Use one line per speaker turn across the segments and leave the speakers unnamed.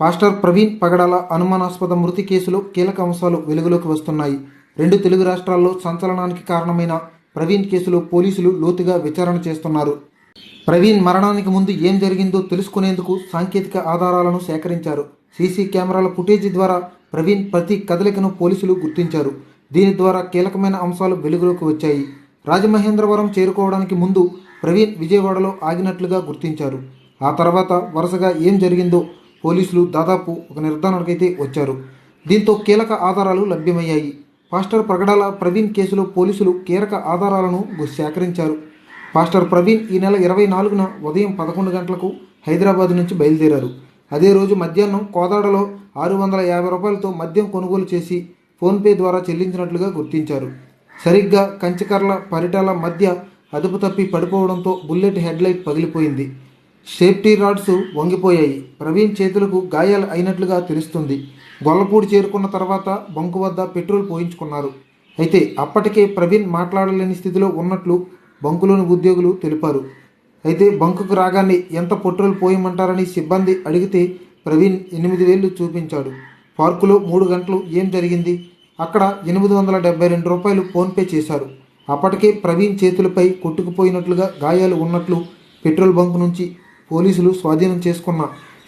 Pastor Praveen పగడాల అనుమానాస్పద మృతి కేసులో కీలక అంశాలు వెలుగులోకి వస్తున్నాయి. రెండు తెలుగు రాష్ట్రాల్లో సంచలనానికి కారణమైన ప్రవీణ్ కేసులో పోలీసులు లోతుగా విచారణ చేస్తున్నారు. ప్రవీణ్ మరణానికి ముందు ఏం జరిగిందో తెలుసుకునేందుకు సాంకేతిక ఆధారాలను సేకరించారు. సీసీ కెమెరాల ఫుటేజీ ద్వారా ప్రవీణ్ ప్రతి కదలికను పోలీసులు గుర్తించారు. దీని ద్వారా కీలకమైన అంశాలు వెలుగులోకి వచ్చాయి. రాజమహేంద్రవరం చేరుకోవడానికి ముందు ప్రవీణ్ విజయవాడలో ఆగినట్లుగా గుర్తించారు. ఆ తర్వాత వరుసగా ఏం జరిగిందో పోలీసులు దాదాపు ఒక నిర్ధారణకైతే వచ్చారు. దీంతో కీలక ఆధారాలు లభ్యమయ్యాయి. పాస్టర్ ప్రగడాల ప్రవీణ్ కేసులో పోలీసులు కీలక ఆధారాలను సేకరించారు. పాస్టర్ ప్రవీణ్ ఈ నెల ఇరవై నాలుగున ఉదయం పదకొండు గంటలకు హైదరాబాద్ నుంచి బయలుదేరారు. అదే రోజు మధ్యాహ్నం కోదాడలో ఆరు వందల యాభై రూపాయలతో మద్యం కొనుగోలు చేసి ఫోన్పే ద్వారా చెల్లించినట్లుగా గుర్తించారు. సరిగ్గా కంచికర్ల పరిటాల మధ్య అదుపు తప్పి పడిపోవడంతో బుల్లెట్ హెడ్లైట్ పగిలిపోయింది. సేఫ్టీ రాడ్స్ వంగిపోయాయి. ప్రవీణ్ చేతులకు గాయాలు అయినట్లుగా తెలుస్తుంది. గొల్లపూడి చేరుకున్న తర్వాత బంకు వద్ద పెట్రోల్ పోయించుకున్నారు. అయితే అప్పటికే ప్రవీణ్ మాట్లాడలేని స్థితిలో ఉన్నట్లు బంకులోని ఉద్యోగులు తెలిపారు. అయితే బంకుకు రాగానే ఎంత పెట్రోల్ పోయమంటారని సిబ్బంది అడిగితే ప్రవీణ్ ఎనిమిది వేలు చూపించాడు. పార్కులో మూడు గంటలు ఏం జరిగింది? అక్కడ ఎనిమిది వందల డెబ్బై రెండు రూపాయలు ఫోన్పే చేశారు. అప్పటికే ప్రవీణ్ చేతులపై కొట్టుకుపోయినట్లుగా గాయాలు ఉన్నట్లు పెట్రోల్ బంక్ నుంచి పోలీసులు స్వాధీనం చేసుకున్న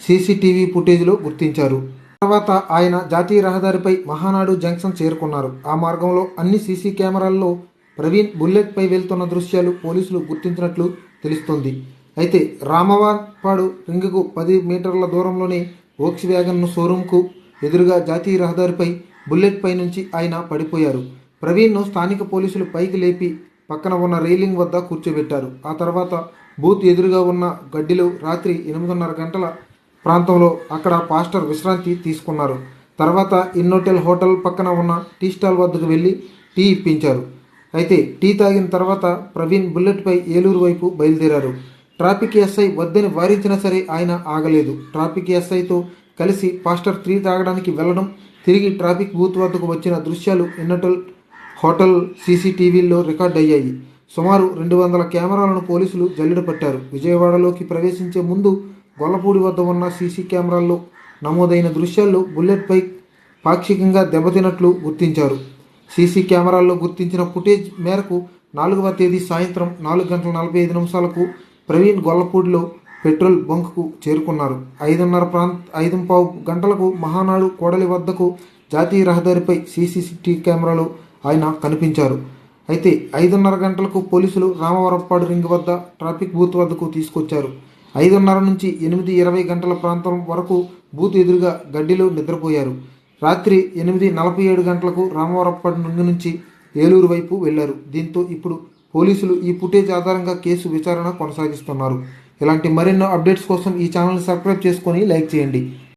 సీసీటీవీ ఫుటేజ్లో గుర్తించారు. తర్వాత ఆయన జాతీయ రహదారిపై మహానాడు జంక్షన్ చేరుకున్నారు. ఆ మార్గంలో అన్ని సీసీ కెమెరాల్లో ప్రవీణ్ బుల్లెట్పై వెళ్తున్న దృశ్యాలు పోలీసులు గుర్తించినట్లు తెలుస్తోంది. అయితే రామవాపాడు రింగుకు పది మీటర్ల దూరంలోనే ఓక్స్ వ్యాగన్ షోరూంకు ఎదురుగా జాతీయ రహదారిపై బుల్లెట్ పై నుంచి ఆయన పడిపోయారు. ప్రవీణ్ను స్థానిక పోలీసులు పైకి లేపి పక్కన ఉన్న రైలింగ్ వద్ద కూర్చోబెట్టారు. ఆ తర్వాత బూత్ ఎదురుగా ఉన్న గడ్డిలో రాత్రి ఎనిమిదిన్నర గంటల ప్రాంతంలో అక్కడ పాస్టర్ విశ్రాంతి తీసుకున్నారు. తర్వాత ఇన్నోటెల్ హోటల్ పక్కన ఉన్న టీ స్టాల్ వద్దకు వెళ్ళి టీ ఇప్పించారు. అయితే టీ తాగిన తర్వాత ప్రవీణ్ బుల్లెట్పై ఏలూరు వైపు బయలుదేరారు. ట్రాఫిక్ ఎస్ఐ వద్దని వారించినా సరే ఆయన ఆగలేదు. ట్రాఫిక్ ఎస్ఐతో కలిసి పాస్టర్ త్రీ తాగడానికి వెళ్ళడం తిరిగి ట్రాఫిక్ బూత్ వద్దకు వచ్చిన దృశ్యాలు ఇన్నోటెల్ హోటల్ సీసీటీవీల్లో రికార్డ్ అయ్యాయి సుమారు రెండు వందల కెమెరాలను పోలీసులు జల్లెడ పట్టారు. విజయవాడలోకి ప్రవేశించే ముందు గొల్లపూడి వద్ద ఉన్న సీసీ కెమెరాల్లో నమోదైన దృశ్యాల్లో బుల్లెట్పై పాక్షికంగా దెబ్బతిన్నట్లు గుర్తించారు. సీసీ కెమెరాల్లో గుర్తించిన ఫుటేజ్ మేరకు నాలుగవ తేదీ సాయంత్రం నాలుగు గంటల నలభై ఐదు నిమిషాలకు ప్రవీణ్ గొల్లపూడిలో పెట్రోల్ బంక్కు చేరుకున్నారు. ఐదున్నర ప్రాంత ఐదు పావు గంటలకు మహానాడు కోడలి వద్దకు జాతీయ రహదారిపై సీసీటీవీ కెమెరాలో ఆయన కనిపించారు. అయితే ఐదున్నర గంటలకు పోలీసులు రామవరప్పాడు రింగ్ వద్ద ట్రాఫిక్ బూత్ వద్దకు తీసుకొచ్చారు. ఐదున్నర నుంచి ఎనిమిది ఇరవై గంటల ప్రాంతం వరకు బూత్ ఎదురుగా గడ్డిలో నిద్రపోయారు. రాత్రి ఎనిమిది నలభై ఏడు గంటలకు రామవరప్పాడు రింగ్ నుంచి ఏలూరు వైపు వెళ్ళారు. దీంతో ఇప్పుడు పోలీసులు ఈ ఫుటేజ్ ఆధారంగా కేసు విచారణ కొనసాగిస్తున్నారు. ఇలాంటి మరెన్నో అప్డేట్స్ కోసం ఈ ఛానల్ని సబ్స్క్రైబ్ చేసుకొని లైక్ చేయండి.